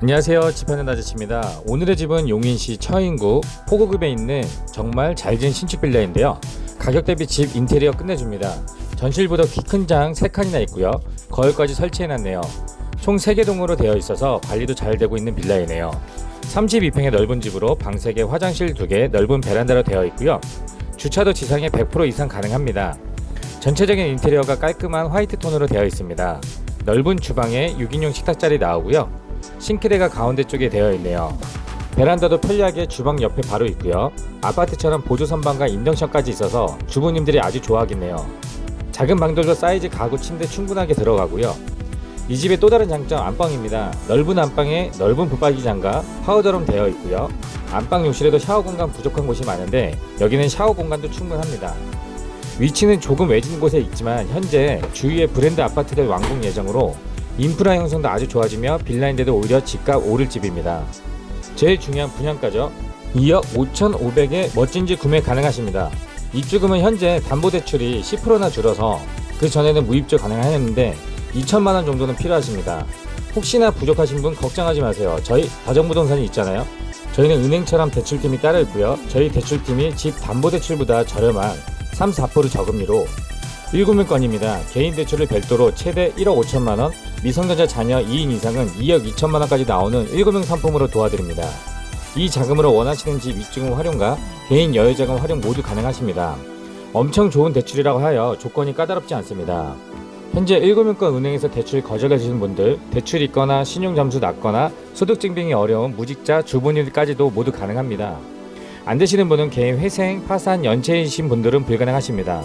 안녕하세요. 집하는 아저씨입니다. 오늘의 집은 용인시 처인구 포구급에 있는 정말 잘 지은 신축 빌라인데요. 가격 대비 집 인테리어 끝내줍니다. 전실보다 키 큰 장 3칸이나 있고요. 거울까지 설치해놨네요. 총 3개 동으로 되어 있어서 관리도 잘 되고 있는 빌라이네요. 32평의 넓은 집으로 방 3개, 화장실 2개, 넓은 베란다로 되어 있고요. 주차도 지상에 100% 이상 가능합니다. 전체적인 인테리어가 깔끔한 화이트 톤으로 되어 있습니다. 넓은 주방에 6인용 식탁 자리 나오고요. 싱크대가 가운데 쪽에 되어 있네요. 베란다도 편리하게 주방 옆에 바로 있고요. 아파트처럼 보조 선반과 인덕션까지 있어서 주부님들이 아주 좋아하겠네요. 작은 방들도 사이즈 가구 침대 충분하게 들어가고요. 이 집의 또 다른 장점 안방입니다. 넓은 안방에 넓은 붙박이장과 파우더룸 되어 있고요. 안방 욕실에도 샤워 공간 부족한 곳이 많은데 여기는 샤워 공간도 충분합니다. 위치는 조금 외진 곳에 있지만 현재 주위에 브랜드 아파트들 완공 예정으로 인프라 형성도 아주 좋아지며 빌라인데도 오히려 집값 오를 집입니다. 제일 중요한 분양가죠. 2억 5,500에 멋진 집 구매 가능하십니다. 입주금은 현재 담보대출이 10%나 줄어서 그 전에는 무입주 가능했는데 2천만 원 정도는 필요하십니다. 혹시나 부족하신 분 걱정하지 마세요. 저희 다정부동산이 있잖아요. 저희는 은행처럼 대출팀이 따로 있고요. 저희 대출팀이 집 담보대출보다 저렴한 3, 4% 저금리로 1금융권입니다. 개인 대출을 별도로 최대 1억 5천만 원, 미성년자 자녀 2인 이상은 2억 2천만 원까지 나오는 1금융 상품으로 도와드립니다. 이 자금으로 원하시는 집 입주금 활용과 개인 여유자금 활용 모두 가능하십니다. 엄청 좋은 대출이라고 하여 조건이 까다롭지 않습니다. 현재 1금융권 은행에서 대출 거절해 주신 분들, 대출 있거나 신용 점수 낮거나 소득 증빙이 어려운 무직자, 주부님들까지도 모두 가능합니다. 안 되시는 분은 개인 회생, 파산, 연체이신 분들은 불가능하십니다.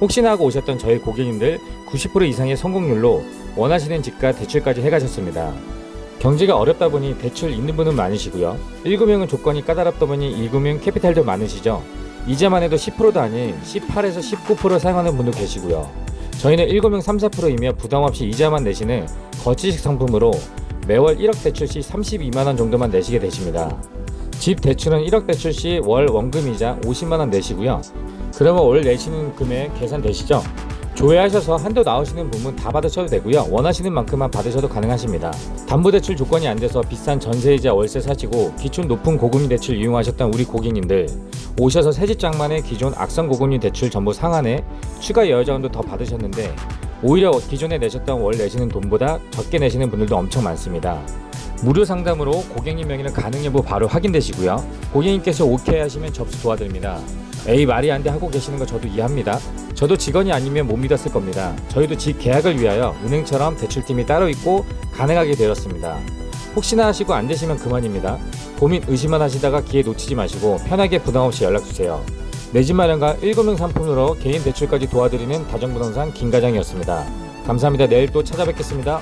혹시나 하고 오셨던 저희 고객님들 90% 이상의 성공률로 원하시는 집과 대출까지 해가셨습니다. 경제가 어렵다 보니 대출 있는 분은 많으시고요. 1금융은 조건이 까다롭다 보니 2금융 캐피탈도 많으시죠. 이자만 해도 10%도 아닌 18에서 19% 사용하는 분도 계시고요. 저희는 1금융 3, 4%이며 부담 없이 이자만 내시는 거치식 상품으로 매월 1억 대출 시 32만원 정도만 내시게 되십니다. 집 대출은 1억 대출 시 월 원금이자 50만원 내시고요. 그러면 월 내시는 금액 계산되시죠? 조회하셔서 한도 나오시는 부분 다 받으셔도 되고요. 원하시는 만큼만 받으셔도 가능하십니다. 담보대출 조건이 안 돼서 비싼 전세이자 월세 사시고 기존 높은 고금리 대출 이용하셨던 우리 고객님들 오셔서 새집장만의 기존 악성 고금리 대출 전부 상환에 추가 여자금도 더 받으셨는데 오히려 기존에 내셨던 월 내시는 돈보다 적게 내시는 분들도 엄청 많습니다. 무료 상담으로 고객님 명의는 가능 여부 바로 확인되시고요. 고객님께서 오케이 하시면 접수 도와드립니다. 에이 말이 안 돼 하고 계시는 거 저도 이해합니다. 저도 직원이 아니면 못 믿었을 겁니다. 저희도 집 계약을 위하여 은행처럼 대출팀이 따로 있고 가능하게 되었습니다. 혹시나 하시고 안 되시면 그만입니다. 고민 의심만 하시다가 기회 놓치지 마시고 편하게 부담 없이 연락 주세요. 내 집 마련과 1금융 상품으로 개인 대출까지 도와드리는 다정부동산 김과장이었습니다. 감사합니다. 내일 또 찾아뵙겠습니다.